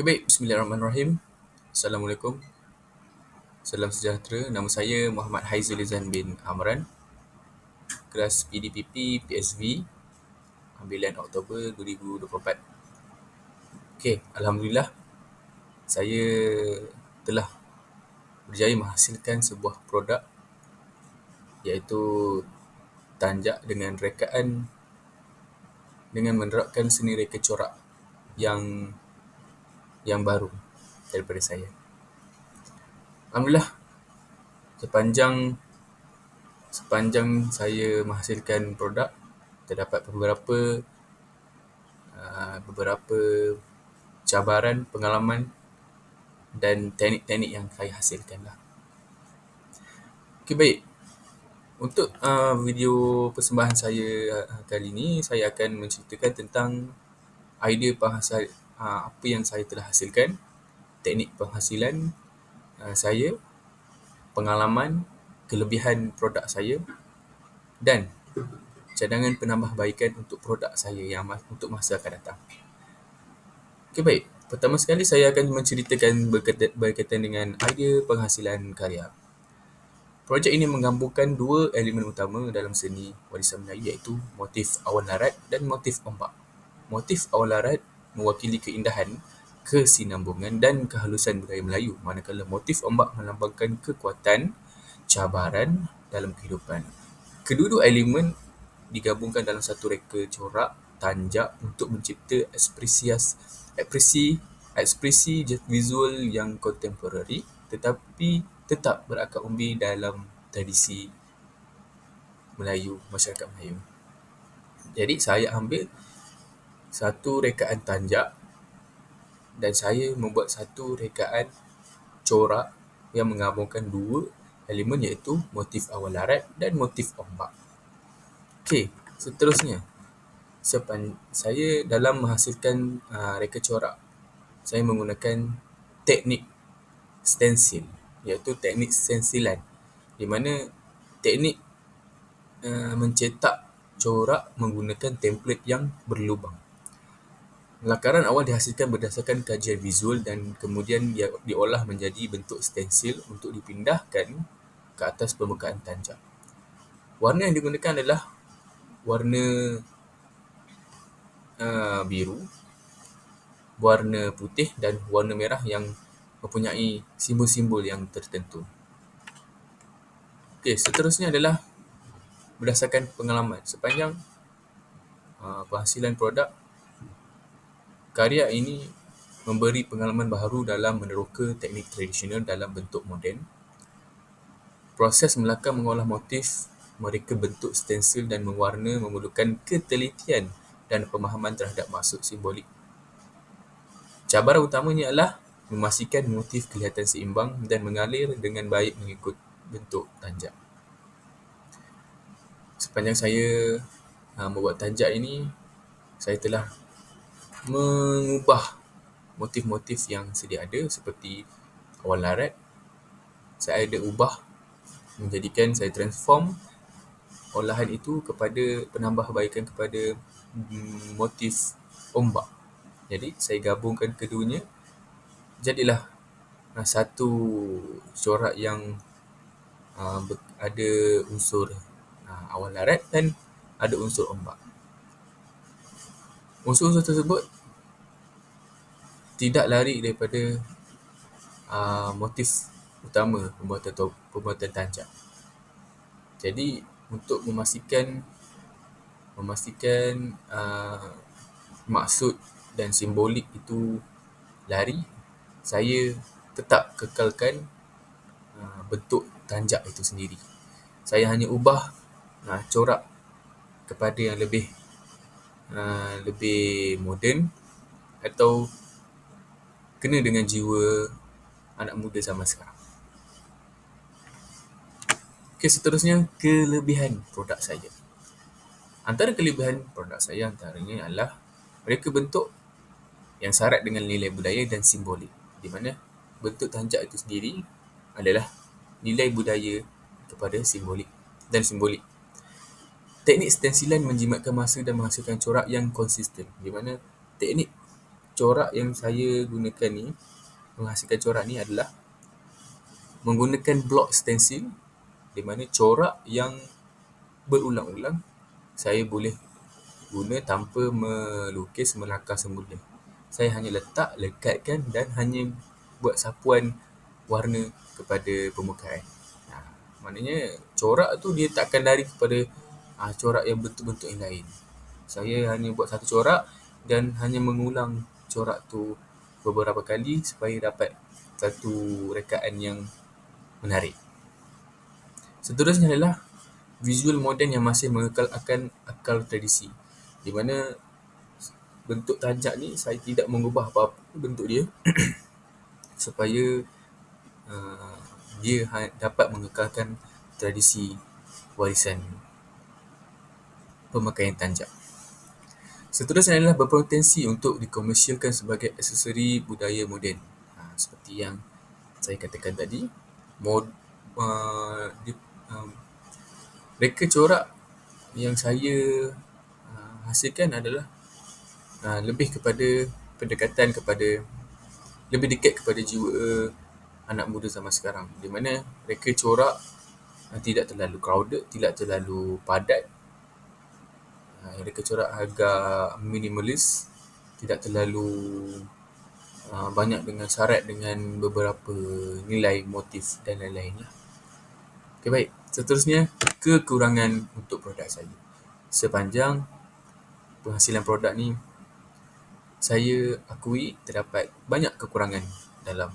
Okay, baik. Bismillahirrahmanirrahim. Assalamualaikum. Salam sejahtera. Nama saya Muhammad Haizul Izan bin Amran. Kelas PDPP PSV. Ambilan Oktober 2024. Okey, Alhamdulillah. Saya telah berjaya menghasilkan sebuah produk iaitu tanjak dengan rekaan dengan menerapkan seni reka corak yang yang baru daripada saya. Alhamdulillah, sepanjang sepanjang saya menghasilkan produk, terdapat beberapa uh, beberapa cabaran, pengalaman dan teknik-teknik yang saya hasilkan lah. Okey, baik. Untuk uh, video persembahan saya uh, kali ini, saya akan menceritakan tentang idea penghasal, uh, apa yang saya telah hasilkan, teknik penghasilan uh, saya, pengalaman, kelebihan produk saya dan cadangan penambahbaikan untuk produk saya yang untuk masa akan datang. Okey, baik. Pertama sekali saya akan menceritakan berkaitan, berkaitan dengan idea penghasilan karya. Projek ini menggabungkan dua elemen utama dalam seni warisan Melayu iaitu motif awan larat dan motif ombak. Motif awan larat mewakili keindahan, kesinambungan dan kehalusan budaya Melayu, manakala motif ombak melambangkan kekuatan, cabaran dalam kehidupan. Kedua-dua elemen digabungkan dalam satu reka corak tanjak untuk mencipta ekspresi ekspresi ekspresi visual yang kontemporari tetapi tetap berakar umbi dalam tradisi Melayu, masyarakat Melayu. Jadi saya ambil satu rekaan tanjak dan saya membuat satu rekaan corak yang menggabungkan dua elemen iaitu motif awal larat dan motif ombak. Okey, seterusnya sepan saya dalam menghasilkan uh, reka corak saya menggunakan teknik stencil iaitu teknik stensilan di mana teknik uh, mencetak corak menggunakan template yang berlubang. Lakaran awal dihasilkan berdasarkan kajian visual dan kemudian dia diolah menjadi bentuk stensil untuk dipindahkan ke atas permukaan tanjak. Warna yang digunakan adalah warna uh, biru, warna putih dan warna merah yang mempunyai simbol-simbol yang tertentu. Okey, seterusnya adalah berdasarkan pengalaman. Sepanjang uh, penghasilan produk, karya ini memberi pengalaman baharu dalam meneroka teknik tradisional dalam bentuk moden. Proses melakar mengolah motif, mereka bentuk stensil dan mewarna memerlukan ketelitian dan pemahaman terhadap maksud simbolik. Cabaran utamanya adalah memastikan motif kelihatan seimbang dan mengalir dengan baik mengikut bentuk tanjak. Sepanjang saya uh, membuat tanjak ini, saya telah mengubah motif-motif yang sedia ada seperti awal larat. Saya ada ubah menjadikan saya transform olahan itu kepada penambahbaikan kepada mm, motif ombak. Jadi saya gabungkan keduanya jadilah uh, satu corak yang uh, ada unsur uh, awal larat dan ada unsur ombak. Unsur-unsur tersebut tidak lari daripada uh, motif utama pembuatan atau pembuatan tancap. Jadi untuk memastikan memastikan uh, maksud dan simbolik itu lari saya tetap kekalkan uh, bentuk tanjak itu sendiri. Saya hanya ubah uh, corak kepada yang lebih uh, lebih moden atau kena dengan jiwa anak muda zaman sekarang. Okey, seterusnya kelebihan produk saya. Antara kelebihan produk saya antaranya adalah mereka bentuk yang syarat dengan nilai budaya dan simbolik di mana bentuk tanjak itu sendiri adalah nilai budaya kepada simbolik dan simbolik. Teknik stensilan menjimatkan masa dan menghasilkan corak yang konsisten di mana teknik corak yang saya gunakan ni, menghasilkan corak ni adalah menggunakan blok stencil di mana corak yang berulang-ulang saya boleh guna tanpa melukis melangkah semula. Saya hanya letak, lekatkan dan hanya buat sapuan warna kepada permukaan. Ha, maknanya corak tu dia tak akan lari kepada ha, corak yang bentuk-bentuk yang lain. Saya hanya buat satu corak dan hanya mengulang corak tu beberapa kali supaya dapat satu rekaan yang menarik. Seterusnya adalah visual moden yang masih mengekal akan akal tradisi di mana bentuk tajak ni saya tidak mengubah apa-apa bentuk dia supaya uh, dia ha- dapat mengekalkan tradisi warisan pemakaian tanjak. Seterusnya adalah berpotensi untuk dikomersialkan sebagai aksesori budaya moden. Ha, seperti yang saya katakan tadi, mod, uh, di, um, reka corak yang saya hasilkan adalah uh, lebih kepada pendekatan kepada lebih dekat kepada jiwa uh, anak muda zaman sekarang di mana mereka corak uh, tidak terlalu crowded, tidak terlalu padat. Mereka corak agak minimalis, tidak terlalu uh, banyak dengan syarat dengan beberapa nilai motif dan lain-lain. Okay, baik. Seterusnya, kekurangan untuk produk saya. Sepanjang penghasilan produk ni saya akui terdapat banyak kekurangan dalam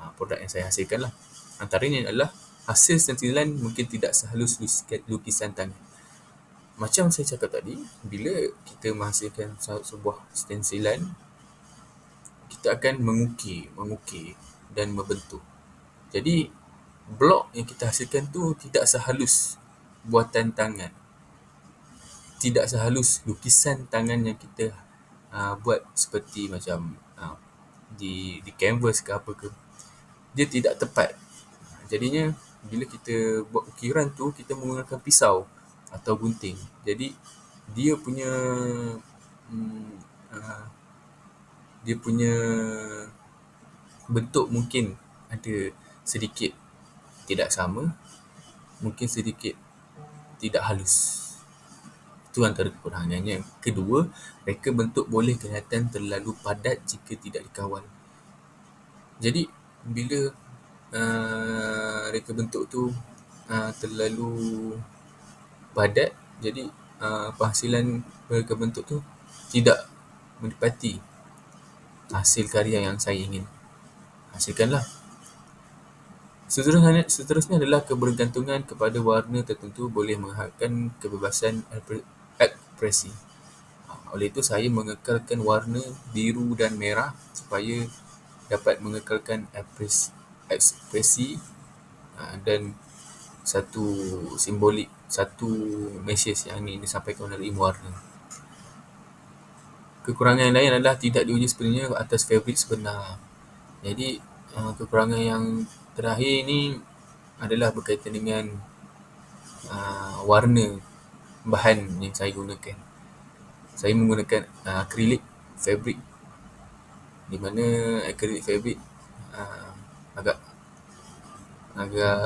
uh, produk yang saya hasilkan lah. Antaranya adalah hasil sentilan mungkin tidak sehalus lukisan tangan. Macam saya cakap tadi, bila kita menghasilkan sebuah stensilan, kita akan mengukir, mengukir dan membentuk. Jadi, blok yang kita hasilkan tu tidak sehalus buatan tangan. Tidak sehalus lukisan tangan yang kita uh, buat seperti macam uh, di di canvas ke apa ke. Dia tidak tepat. Jadinya bila kita buat ukiran tu kita menggunakan pisau atau gunting jadi dia punya um, uh, dia punya bentuk mungkin ada sedikit tidak sama mungkin sedikit tidak halus itu antara kekurangannya. Kedua, reka bentuk boleh kelihatan terlalu padat jika tidak dikawal. Jadi, bila uh, reka bentuk tu uh, terlalu padat, jadi uh, penghasilan bentuk tu tidak menepati hasil karya yang saya ingin hasilkanlah. Seterusnya, seterusnya adalah kebergantungan kepada warna tertentu boleh menghadkan kebebasan ekspresi. Ha, oleh itu saya mengekalkan warna biru dan merah supaya dapat mengekalkan ekspresi ha, dan satu simbolik, satu mesej yang ini disampaikan melalui warna. Kekurangan yang lain adalah tidak diuji sepenuhnya atas fabrik sebenar. Jadi ha, kekurangan yang terakhir ini adalah berkaitan dengan warna bahan yang saya gunakan. Saya menggunakan uh, acrylic fabric di mana acrylic fabric uh, agak agak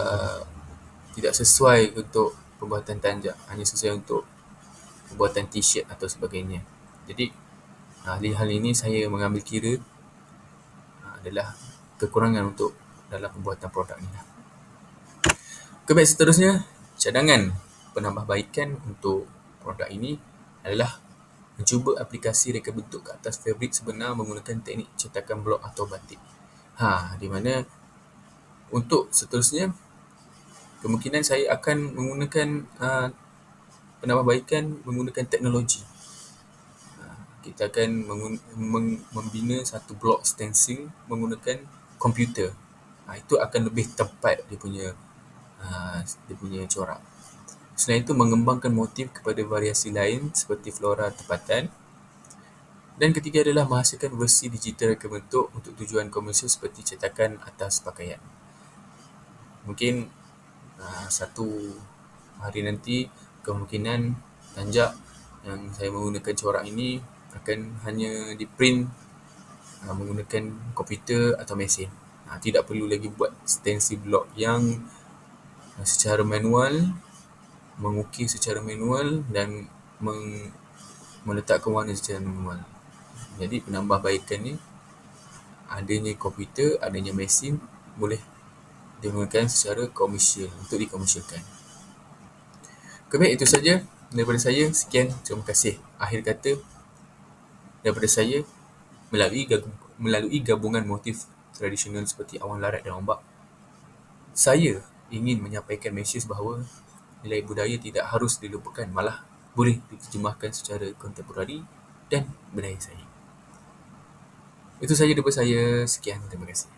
tidak sesuai untuk pembuatan tanjak, hanya sesuai untuk pembuatan t-shirt atau sebagainya. Jadi uh, hal ini saya mengambil kira uh, adalah kekurangan untuk dalam pembuatan produk ini. Kebaik seterusnya, cadangan penambahbaikan untuk produk ini adalah mencuba aplikasi reka bentuk ke atas fabrik sebenar menggunakan teknik cetakan blok atau batik. Ha, di mana untuk seterusnya kemungkinan saya akan menggunakan uh, penambahbaikan menggunakan teknologi. Ha, kita akan membina satu blok stencil menggunakan komputer. Ha, itu akan lebih tepat dia punya uh, dia punya corak. Selain itu mengembangkan motif kepada variasi lain seperti flora tempatan. Dan ketiga adalah menghasilkan versi digital reka bentuk untuk tujuan komersial seperti cetakan atas pakaian. Mungkin uh, satu hari nanti kemungkinan tanjak yang saya menggunakan corak ini akan hanya di print uh, menggunakan komputer atau mesin. Uh, tidak perlu lagi buat stencil block yang uh, secara manual, mengukir secara manual dan meng- meletakkan warna secara manual. Jadi penambahbaikan ni adanya komputer, adanya mesin boleh digunakan secara komersial untuk dikomersialkan. Baik itu saja daripada saya. Sekian, terima kasih. Akhir kata daripada saya melalui melalui gabungan motif tradisional seperti awan larat dan ombak, saya ingin menyampaikan mesej bahawa nilai budaya tidak harus dilupakan, malah boleh diterjemahkan secara kontemporari dan budaya saya. Itu saja daripada saya. Sekian, terima kasih.